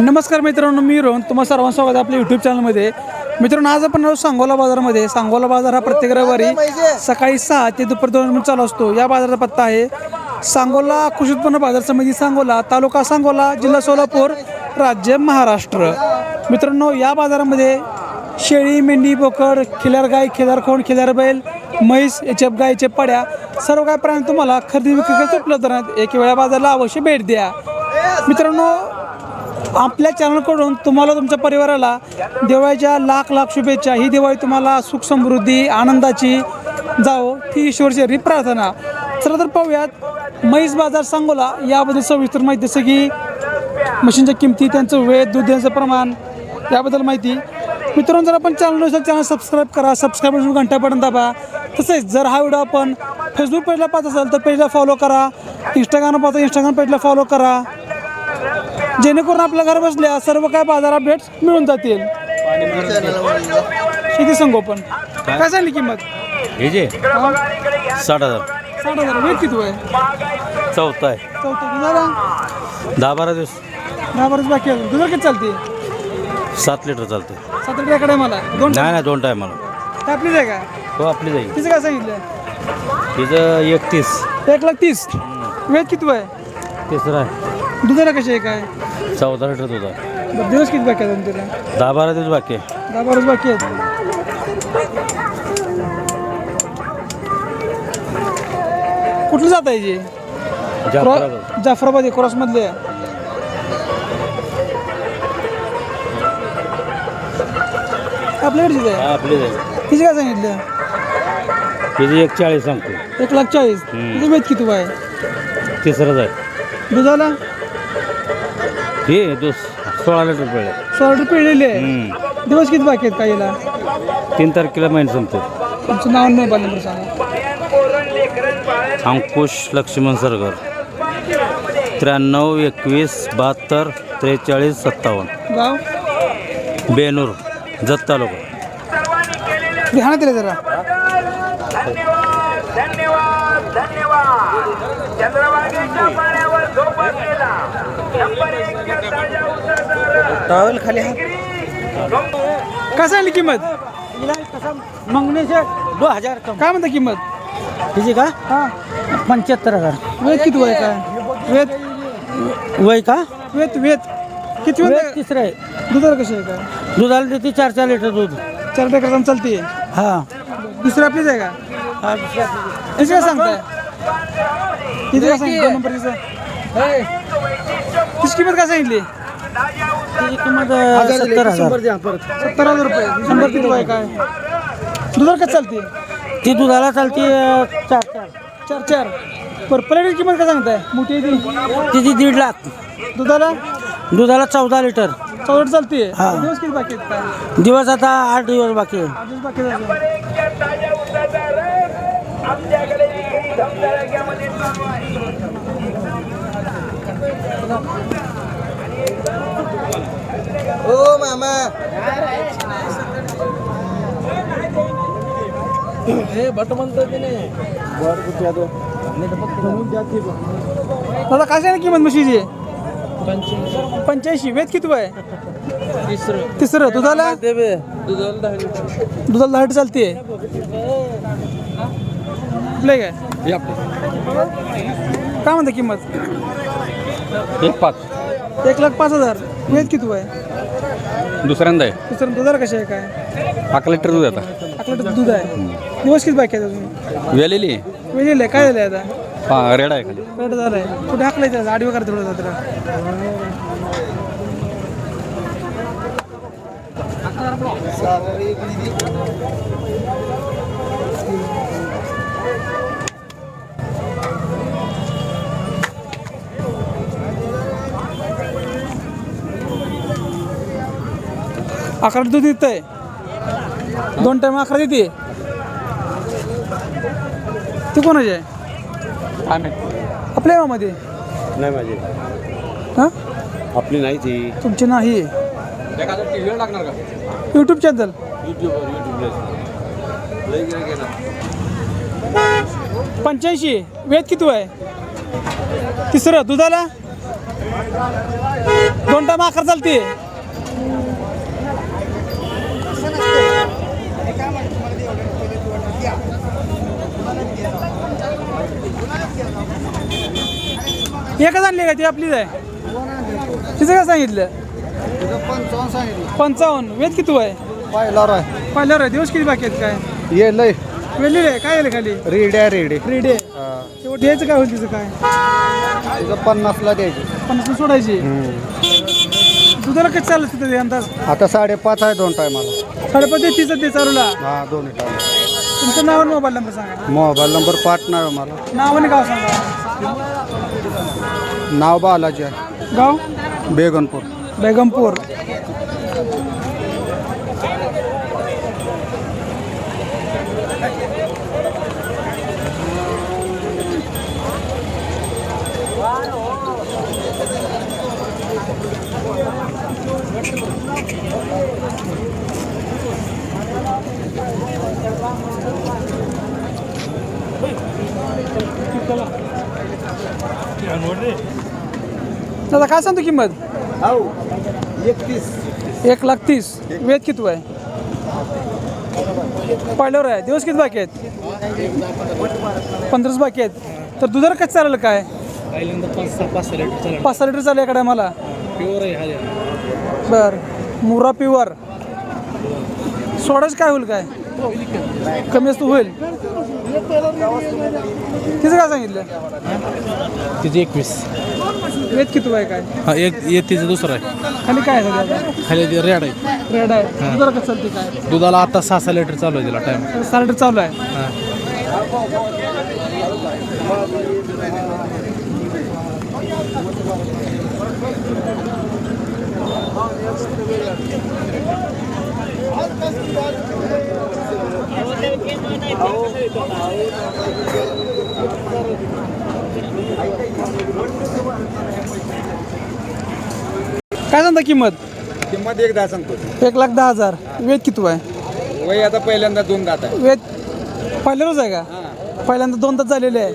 नमस्कार मित्रांनो मी रोहन. तुम्हा सर्वांचं स्वागत आहे आपल्या यूट्यूब चॅनलमध्ये मित्रांनो आज आपण सांगोला बाजारामध्ये. सांगोला बाजार हा प्रत्येक रविवारी सकाळी सहा ते दुपार दोन मिनिट चालू असतो. या बाजाराचा पत्ता आहे सांगोला कृषी उत्पन्न बाजार समिती सांगोला तालुका सांगोला जिल्हा सोलापूर राज्य महाराष्ट्र. मित्रांनो या बाजारामध्ये शेळी मेंढी बोकड खिलार गाय खिलार खोंड खिलार बैल म्हैस याच्या गायच्या पड्या सर्व काय प्राणी तुम्हाला खरेदी विक्री उपलब्ध राहत एक वेळा बाजाराला अवश्य भेट द्या. मित्रांनो आपल्या चॅनलकडून तुम्हाला तुमच्या परिवाराला दिवाळीच्या लाख लाख शुभेच्छा. ही दिवाळी तुम्हाला सुख समृद्धी आनंदाची जावो. ही ईश्वरची प्रार्थना. चला तर पाहूयात. म्हैस बाजार सांगोला याबद्दल सविस्तर माहिती. जसं की मशीनच्या किमती त्यांचं वेळ दूध देण्याचं प्रमाण याबद्दल माहिती. मित्रांनो जर आपण चॅनल नसेल चॅनल सबस्क्राईब करा. सबस्क्राईब घंटा बटन दाबा. तसेच जर हा व्हिडिओ आपण फेसबुक पेजला पाहत असाल तर पेजला फॉलो करा. इंस्टाग्राम पाहता इंस्टाग्राम पेजला फॉलो करा. जेणेकरून आपल्या घर बसल्या सर्व काय बाजार अपडेट्स मिळून जातील. शेती संगोपन. काय? सांगली किंमत? हे जे? हा? साठ हजार. साठ हजार. वेट किती आहे चौथा आहे. चौथा. दुधाला दहा बारा दिवस. दहा बरंच बाकी आहे दुधाला किती चालते? सात लिटर चालते. सात आठ आहे मला दोन नाही नाही दोन टाईम मला ते आपलीच आहे का? हो आपली जाईल तिचं काय सांगितलं? तिचं एकतीस. एक लाख तीस. वेट किती आहे तिसरं आहे. दुधाला कशी आहे काय? चौदा लिटर दूध आहे बरं, दिवस किती बाकी आहेत तुला? दहा बारा दिवस बाकी आहे. दहा बाराच बाकी आहेत? कुठलं जात आहे जे? जाफराबाद. जाफराबाद आहे क्रॉसमधले आपल्याकडचीच आहे? हा आपली जाईल तिचे काय सांगितलं? तिचं एक चाळीस सांगतो. एक लाख चाळीस. हम्म. वेट किती आहे तिसरंच आहे. दुधाला? हे सोळा लिटर पिळे सोळा लिटर पिळलेले आहे. दिवस किती बाकी आहेत काय याला तीन तारखेला महिना संपतो. तुमचं नाव नाही नंबर सांगा. अंकुश लक्ष्मण सरगर. त्र्याण्णव एकवीस बहात्तर त्रेचाळीस सत्तावन्न. गाव? बेनूर जत तालुका. ध्यानात दिले जरा. धन्यवाद. चंद्रभागेच्या पाण्यावर झोपत गेला. नंबर एक ताजा उतरणार खाली काय सांगली किंमत? मंगनेचे दो हजार कम. काय म्हणता किंमत? किती का? हा. पंच्याहत्तर हजार. वेत किती वय काय वेत वय का? वेत वेत किती वेळ तिसरं आहे. दुधाला कशी आहे काय दुधाला देते चार चार लिटर दूध. चार पेकर चालते. हा. दुसरी आपलीच आहे का? हा दुसऱ्या किती काय सांगताय? किती काय सांगितलं? दोन नंबर तिचं तिची किंमत काय सांगितली? त्याची किंमत अं, सत्तर हजार. सत्तर हजार रुपये. शंभर किती वय काय? दुधाला कसं चालते? ती दुधाला चालते अं, चार चार. चार चार. बरं प्लेटची किंमत काय सांगताय? मोठी आहे ती? तिची दीड लाख. दुधाला? दुधाला चौदा लिटर. चौदा चालते. हा. दिवस किती बाकी आहेत? काय दिवस आता आठ दिवस बाकी आहे. आठ दिवस बाकी आहेत. अजून. ताजा उतरणार आमच्याकडे विक्री धमधडक्यामध्ये चालू आहे. दादा काय सांगितलं किंमत म्हशीची? पंच्याऐंशी. वेद किती आहे तिसरं. दुधाला? दुधाला दहा लिटर चालते. आपलं काय? काय म्हणता किंमत? एक पाच. एक लाख पाच हजार. वेद किती आहे दुसऱ्यांदा आहे. तिसरं दुधाला कशी आहे काय? अकरा लिटर दूध आता. अकरा लिटर दूध आहे. दिवस किती बाकी आहेत अजून? वेलेली वेगळी आहे. काय झालं आता? हा रेड आहे खाली. रेट झालाय. कुठे हाकलायचं आता आडवी करते थोडं जरा. अकरा दूध देत आहे. दोन टाइम अकरा देते ती कोणाची आहे? आपल्या गावामध्ये? नाही माझी. हां? आपली नाही ती तुमची नाही. यूट्यूब चॅनल पंच्याऐंशी. वेद किती आहे तिसरं दुधाला? दोन टाइम आकार चालते. एकच आणली का ती आपलीच आहे? तिचं काय सांगितलं? पंचावन्न. वेद किती आहे पाहिला आहे पहिल्यावर आहे. दिवस किती बाकी आहेत काय? ये लय वेळली रे काय येईल खाली? रेडी आहे. रेडी रेडी आहे तेवढं द्यायचं काय होईल तिचं काय? तुझं पन्नासला द्यायची पन्नास सोडायची. दुधाला कसं चाललं तिथं अंदाज? आता साडेपाच आहे दोन टायमाला साडेपाच ते तीस ते चालूला हा दोन्ही टायमा तुमचं नाव आणि मोबाईल नंबर सांगा. मोबाईल नंबर पाठ नाही मला. नाव आणि गाव सांगा. नाव बालाजी आहे. गाव? बेगनपूर बेगमपूर. दादा काय सांगतो किंमत? एक लाख तीस. वेद किती आहे पहिल्यावर आहे. दिवस किती बाकी आहेत? पंधराच बाकी आहेत. तर दुधाला कसं चालेल काय? पाच सहा लिटर चालेल. एकडे मला बर. मुरा प्युअर सोडाच काय होईल काय? कमी असतो होईल. तिचं काय सांगितलं? तिचे एकवीस. वेद किती आहे काय? हा एक एक तिचं दुसरं आहे. खाली काय आहे खाली ते रेड आहे. रेड आहे. दुधाला कसं चालते काय? दुधाला आता सहा सहा लिटर चालू आहे तिला टाइम सहा लिटर चालू आहे. काय सांगता किंमत? किंमत एक दहा सांगतो. एक लाख दहा हजार. वेद किती आहे वय आता पहिल्यांदा दोन दात आहे. वेद पहिल्या रोज आहे का? पहिल्यांदा दोन तास झालेले आहे.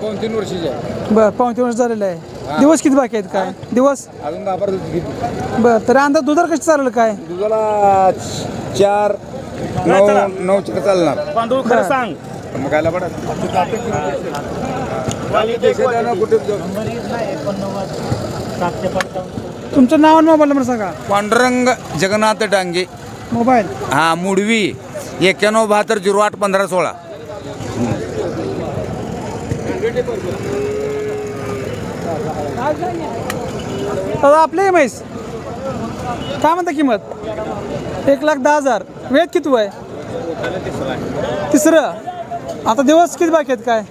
दोन तीन वर्षाचे आहे. बरं पाऊन तीन वर्ष झालेलं आहे. दिवस किती बाकी आहेत काय? दिवस? अजून दहा बारा दिवस घेतली बरं तरी अंदाज दुधार कसं चालेल काय? दुधाला चार नऊ नऊ चिकन चालणार. बरं. मग कायला पडत तुमचं नाव आणि मोबाईल नंबर सांगा. पांडुरंग जगन्नाथ डांगे. मोबाईल. हा मुडवी. एक्क्याण्णव बहात्तर झिरो आठ पंधरा सोळा. दादा आपले म्हैस. काय म्हणता किंमत? एक लाख दहा हजार. वेळ किती आहे तिसरं. आता दिवस किती बाकी आहेत काय?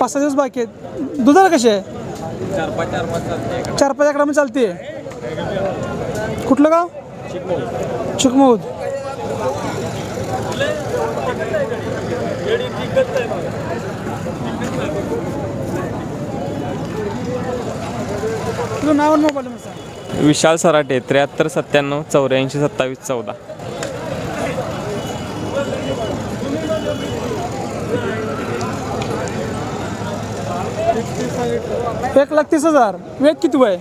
पाच सहा दिवस बाकी आहेत. दुधाला कसे आहे? चार पाच आकडामध्ये चालते कुठलं गाव? चिकमौद तुझं नाव मोबाईल नंबर सांग. विशाल सराटे त्र्याहत्तर सत्त्याण्णव चौऱ्याऐंशी सत्तावीस चौदा. एक लाख तीस हजार. वेद किती वय?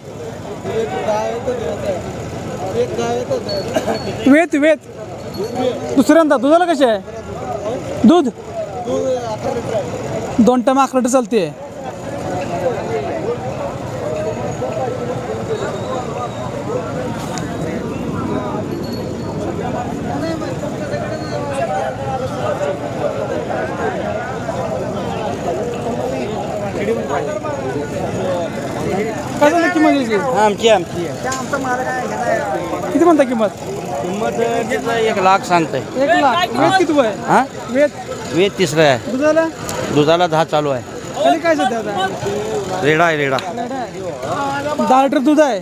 वेद वेद. दुसऱ्यांदा दुधाला कसे आहे? दूध? दोन टाइम अकरा चालते. आमची आमची. किती म्हणता किंमत? किंमत एक लाख सांगतंय. एक लाख. वेद किती वय? हा? वेद वेद तिसरं आहे. दुधाला? दुधाला दहा चालू आहे. खाली काय सध्या आता? रेडा आहे रेडा. दहा लिटर दूध आहे?